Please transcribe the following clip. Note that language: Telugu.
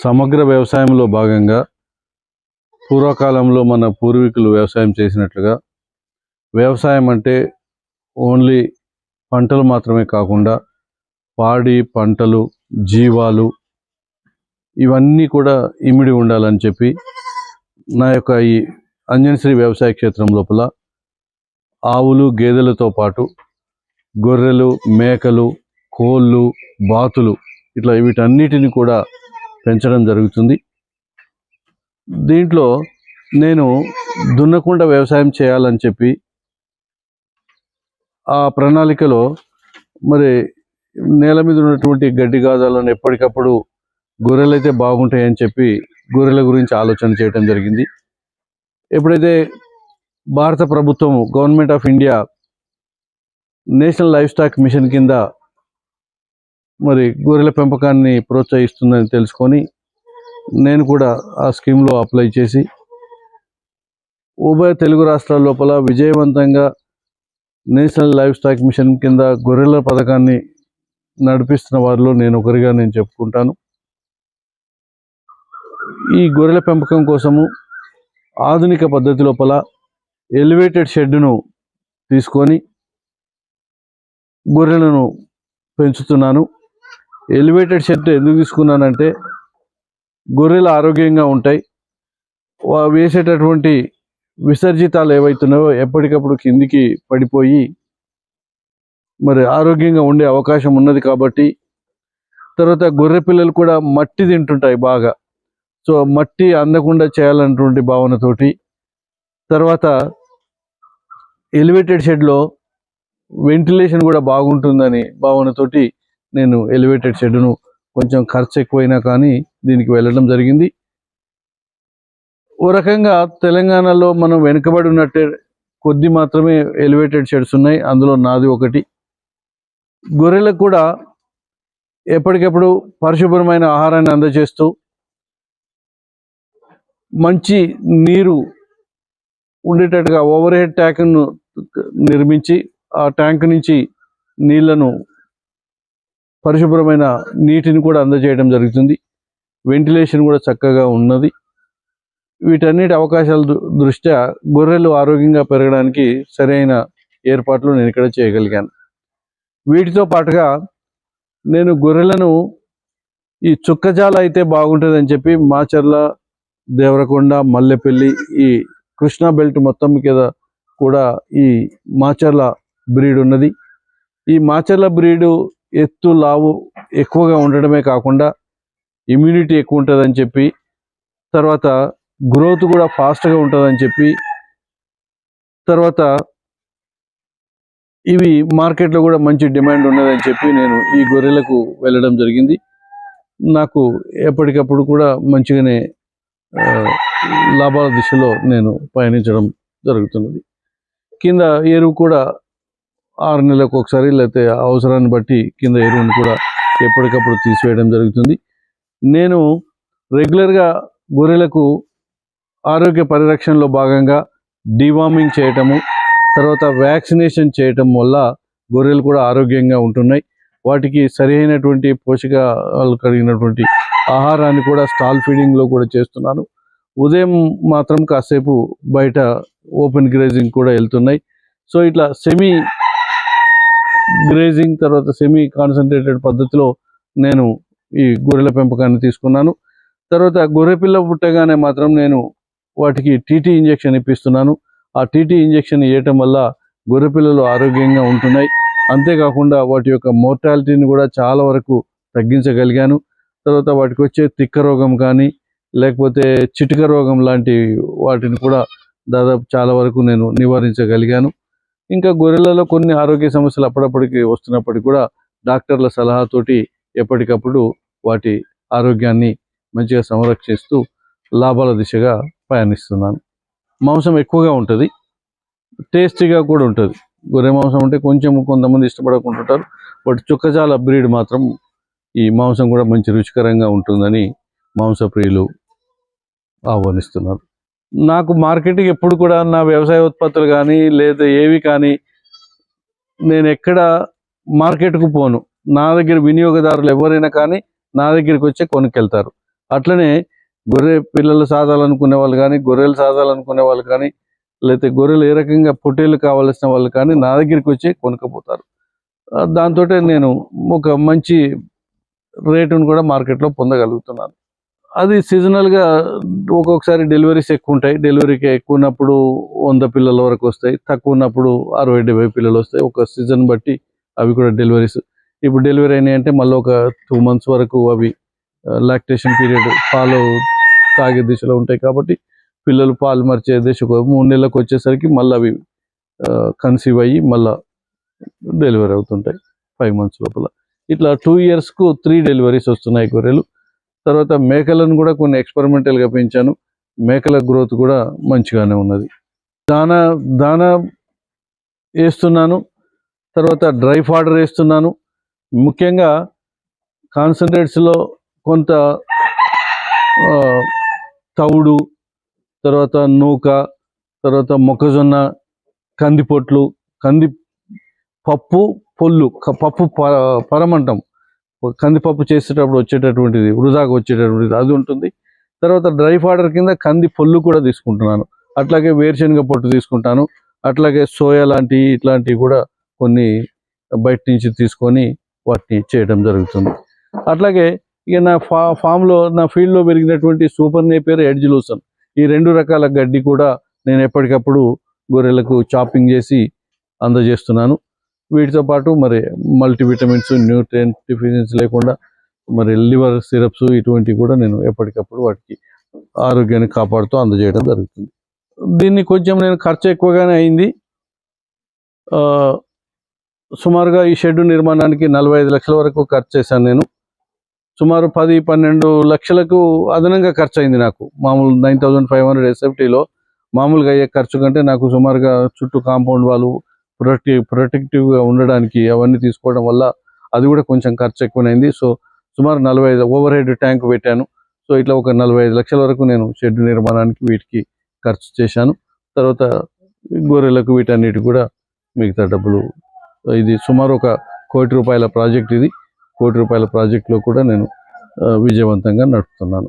సమగ్ర వ్యవసాయంలో భాగంగా పూర్వకాలంలో మన పూర్వీకులు వ్యవసాయం చేసినట్లుగా వ్యవసాయం అంటే ఓన్లీ పంటలు మాత్రమే కాకుండా పాడి పంటలు జీవాలు ఇవన్నీ కూడా ఇమిడి ఉండాలని చెప్పి నా యొక్క ఈ అంజనశ్రీ వ్యవసాయ క్షేత్రం లోపల ఆవులు గేదెలతో పాటు గొర్రెలు మేకలు కోళ్ళు బాతులు ఇట్లా వీటన్నిటిని కూడా పెంచడం జరుగుతుంది. దీంట్లో నేను దున్నకుండా వ్యవసాయం చేయాలని చెప్పి ఆ ప్రణాళికలో మరి నేల మీద ఉన్నటువంటి గడ్డి గాజాలను ఎప్పటికప్పుడు గొర్రెలు అయితే బాగుంటాయని చెప్పి గొర్రెల గురించి ఆలోచన చేయడం జరిగింది. ఎప్పుడైతే భారత ప్రభుత్వం government of India national livestock mission కింద మరి గొర్రెల పెంపకాన్ని ప్రోత్సహిస్తుందని తెలుసుకొని నేను కూడా ఆ స్కీమ్లో అప్లై చేసి ఉభయ తెలుగు రాష్ట్రాల లోపల విజయవంతంగా నేషనల్ లైఫ్ స్టాక్ మిషన్ కింద గొర్రెల పథకాన్ని నడిపిస్తున్న వారిలో నేను ఒకరిగా నేను చెప్పుకుంటాను. ఈ గొర్రెల పెంపకం కోసము ఆధునిక పద్ధతి లోపల ఎలివేటెడ్ షెడ్ను తీసుకొని గొర్రెలను పెంచుతున్నాను. ఎలివేటెడ్ షర్ట్ ఎందుకు తీసుకున్నానంటే గొర్రెలు ఆరోగ్యంగా ఉంటాయి. వేసేటటువంటి విసర్జితాలు ఏవైతున్నాయో ఎప్పటికప్పుడు కిందికి పడిపోయి మరి ఆరోగ్యంగా ఉండే అవకాశం ఉన్నది కాబట్టి తర్వాత గొర్రె పిల్లలు కూడా మట్టి తింటుంటాయి బాగా. సో మట్టి అందకుండా చేయాలన్నటువంటి భావనతోటి తర్వాత ఎలివేటెడ్ షెడ్లో వెంటిలేషన్ కూడా బాగుంటుందని భావనతోటి నేను ఎలివేటెడ్ షెడ్ను కొంచెం ఖర్చు ఎక్కువైనా కానీ దీనికి వెళ్ళడం జరిగింది. ఓ రకంగా తెలంగాణలో మనం వెనుకబడి ఉన్నట్టే కొద్ది మాత్రమే ఎలివేటెడ్ షెడ్స్ ఉన్నాయి. అందులో నాది ఒకటి. గొర్రెలకు కూడా ఎప్పటికప్పుడు పరిశుభ్రమైన ఆహారాన్ని అందజేస్తూ మంచి నీరు ఉండేటట్టుగా ఓవర్ హెడ్ ట్యాంక్ను నిర్మించి ఆ ట్యాంక్ నుంచి నీళ్ళను పరిశుభ్రమైన నీటిని కూడా అందజేయడం జరుగుతుంది. వెంటిలేషన్ కూడా చక్కగా ఉన్నది. వీటన్నిటి అవకాశాల దృష్ట్యా గొర్రెలు ఆరోగ్యంగా పెరగడానికి సరైన ఏర్పాట్లు నేను ఇక్కడ చేయగలిగాను. వీటితో పాటుగా నేను గొర్రెలను ఈ చుక్కజాల అయితే బాగుంటుందని చెప్పి మాచర్ల దేవరకొండ మల్లెపల్లి ఈ కృష్ణా బెల్ట్ మొత్తం మీద కూడా ఈ మాచర్ల బ్రీడ్ ఉన్నది. ఈ మాచర్ల బ్రీడు ఎత్తు లావు ఎక్కువగా ఉండడమే కాకుండా ఇమ్యూనిటీ ఎక్కువ ఉంటుందని చెప్పి తర్వాత గ్రోత్ కూడా ఫాస్ట్గా ఉంటుందని చెప్పి తర్వాత ఇవి మార్కెట్లో కూడా మంచి డిమాండ్ ఉన్నదని చెప్పి నేను ఈ గొర్రెలకు వెళ్ళడం జరిగింది. నాకు ఎప్పటికప్పుడు కూడా మంచిగానే లాభాల దిశలో నేను పయనించడం జరుగుతున్నది. కింద ఎరువు కూడా ఆరు నెలలకు ఒకసారి లేకపోతే అవసరాన్ని బట్టి కింద ఎరువును కూడా ఎప్పటికప్పుడు తీసివేయడం జరుగుతుంది. నేను రెగ్యులర్గా గొర్రెలకు ఆరోగ్య పరిరక్షణలో భాగంగా డివార్మింగ్ చేయటము తర్వాత వ్యాక్సినేషన్ చేయటం వల్ల గొర్రెలు కూడా ఆరోగ్యంగా ఉంటున్నాయి. వాటికి సరైనటువంటి పోషకాలు కలిగినటువంటి ఆహారాన్ని కూడా స్టాల్ ఫీడింగ్లో కూడా చేస్తున్నాను. ఉదయం మాత్రం కాసేపు బయట ఓపెన్ గ్రేజింగ్ కూడా వెళ్తున్నాయి. సో ఇట్లా సెమీ గ్రేజింగ్ తర్వాత సెమీ కాన్సన్ట్రేటెడ్ పద్ధతిలో నేను ఈ గొర్రెల పెంపకాన్ని తీసుకున్నాను. తర్వాత గొర్రె పిల్ల పుట్టగానే మాత్రం నేను వాటికి టీటీ ఇంజెక్షన్ ఇప్పిస్తున్నాను. ఆ టీటీ ఇంజెక్షన్ ఇవ్వటం వల్ల గొర్రె పిల్లలు ఆరోగ్యంగా ఉంటున్నాయి. అంతేకాకుండా వాటి యొక్క మోర్టాలిటీని కూడా చాలా వరకు తగ్గించగలిగాను. తర్వాత వాటికి వచ్చే తిక్క రోగం కానీ లేకపోతే చిటిక రోగం లాంటి వాటిని కూడా దాదాపు చాలా వరకు నేను నివారించగలిగాను. ఇంకా గొర్రెలలో కొన్ని ఆరోగ్య సమస్యలు అప్పుడప్పటికి వస్తున్నప్పటికీ కూడా డాక్టర్ల సలహాతోటి ఎప్పటికప్పుడు వాటి ఆరోగ్యాన్ని మంచిగా సంరక్షిస్తూ లాభాల దిశగా పయనిస్తున్నాను మాంసం ఎక్కువగా ఉంటుంది. టేస్టీగా కూడా ఉంటుంది. గొర్రె మాంసం అంటే కొంచెం కొంతమంది ఇష్టపడకుంటుంటారు బట్ చుక్కజాల బ్రీడ్ మాత్రం ఈ మాంసం కూడా మంచి రుచికరంగా ఉంటుందని మాంసప్రియులు ఆహ్వానిస్తున్నారు. నాకు మార్కెటింగ్ ఎప్పుడు కూడా నా వ్యవసాయ ఉత్పత్తులు కానీ లేదా ఏవి కానీ నేను ఎక్కడ మార్కెట్కు పోను. నా దగ్గర వినియోగదారులు ఎవరైనా కానీ నా దగ్గరికి వచ్చి కొనుక్కెళ్తారు. అట్లనే గొర్రె పిల్లలు సాదాలనుకునే వాళ్ళు కానీ గొర్రెలు సాదాలనుకునే వాళ్ళు కానీ లేకపోతే గొర్రెలు ఏ రకంగా పొట్టేలు కావాల్సిన వాళ్ళు కానీ నా దగ్గరికి వచ్చి కొనుక్కపోతారు. దాంతో నేను ఒక మంచి రేటును కూడా మార్కెట్లో పొందగలుగుతున్నాను. అది సీజనల్గా ఒక్కొక్కసారి డెలివరీస్ ఎక్కువ ఉంటాయి. డెలివరీకి ఎక్కువ ఉన్నప్పుడు వంద పిల్లల వరకు వస్తాయి. తక్కువ ఉన్నప్పుడు అరవై డెబ్బై పిల్లలు వస్తాయి. ఒక సీజన్ బట్టి అవి కూడా డెలివరీస్ ఇప్పుడు డెలివరీ అయినాయి అంటే మళ్ళీ ఒక టూ మంత్స్ వరకు అవి లాక్టేషన్ పీరియడ్ పాలు తాగే దిశలో ఉంటాయి కాబట్టి పిల్లలు పాలు మరిచే దిశకు మూడు నెలలకు వచ్చేసరికి మళ్ళీ అవి కన్సీవ్ అయ్యి మళ్ళీ డెలివరీ అవుతుంటాయి. ఫైవ్ మంత్స్ లోపల. ఇట్లా టూ ఇయర్స్కు త్రీ డెలివరీస్ వస్తున్నాయి గొర్రెలు. తర్వాత మేకలను కూడా కొన్ని ఎక్స్పెరిమెంటల్గా పెంచాను. మేకల గ్రోత్ కూడా మంచిగానే ఉన్నది. దానా దానా వేస్తున్నాను. తర్వాత డ్రై ఫాడర్ వేస్తున్నాను. ముఖ్యంగా కాన్సన్ట్రేట్స్లో కొంత తవుడు తర్వాత నూక తర్వాత మొక్కజొన్న కందిపొట్లు కంది పప్పు పొల్లు పప్పు ప- పరమంటాం. కందిపప్పు చేసేటప్పుడు వచ్చేటటువంటిది వృధాగా వచ్చేటటువంటిది అది ఉంటుంది. తర్వాత డ్రై ఫాడర్ కింద కంది పొల్లు కూడా తీసుకుంటున్నాను. అట్లాగే వేరుశనగ పొట్టు తీసుకుంటాను. అట్లాగే సోయా లాంటివి ఇట్లాంటివి కూడా కొన్ని బయట నుంచి తీసుకొని వాటిని చేయడం జరుగుతుంది. అట్లాగే ఇక నా ఫా ఫామ్లో నా ఫీల్డ్లో పెరిగినటువంటి సూపర్ నేపేర్ ఎడ్జ్ లూసన్. ఈ రెండు రకాల గడ్డి కూడా నేను ఎప్పటికప్పుడు గొర్రెలకు చాపింగ్ చేసి అందజేస్తున్నాను. వీటితో పాటు మరి మల్టీవిటమిన్స్ న్యూట్రియన్ డిఫిషియన్స్ లేకుండా మరి లివర్ సిరప్స్ ఇటువంటివి కూడా నేను ఎప్పటికప్పుడు వాటికి ఆరోగ్యాన్ని కాపాడుతూ అందజేయడం జరుగుతుంది. దీన్ని కొంచెం నేను ఖర్చు ఎక్కువగానే అయింది. సుమారుగా ఈ షెడ్ నిర్మాణానికి నలభై ఐదు లక్షల వరకు ఖర్చు చేశాను నేను. సుమారు పది పన్నెండు లక్షలకు అదనంగా ఖర్చు అయింది నాకు. మామూలు నైన్ థౌజండ్ ఫైవ్ హండ్రెడ్ ఎస్ఎఫ్టీలో మామూలుగా అయ్యే ఖర్చు కంటే నాకు సుమారుగా చుట్టూ కాంపౌండ్ వాళ్ళు ప్రొటెక్టివ్ ప్రొటెక్టివ్గా ఉండడానికి అవన్నీ తీసుకోవడం వల్ల అది కూడా కొంచెం ఖర్చు ఎక్కువైంది. సో సుమారు నలభై ఐదు ఓవర్ హెడ్ ట్యాంక్ పెట్టాను. సో ఇట్లా ఒక నలభై ఐదు లక్షల వరకు నేను షెడ్ నిర్మాణానికి వీటికి ఖర్చు చేశాను. తర్వాత గొర్రెలకు వీటన్నిటి కూడా మిగతా డబ్బులు ఇది సుమారు ఒక కోటి రూపాయల ప్రాజెక్ట్ ఇది. కోటి రూపాయల ప్రాజెక్ట్లో కూడా నేను విజయవంతంగా నడుపుతున్నాను.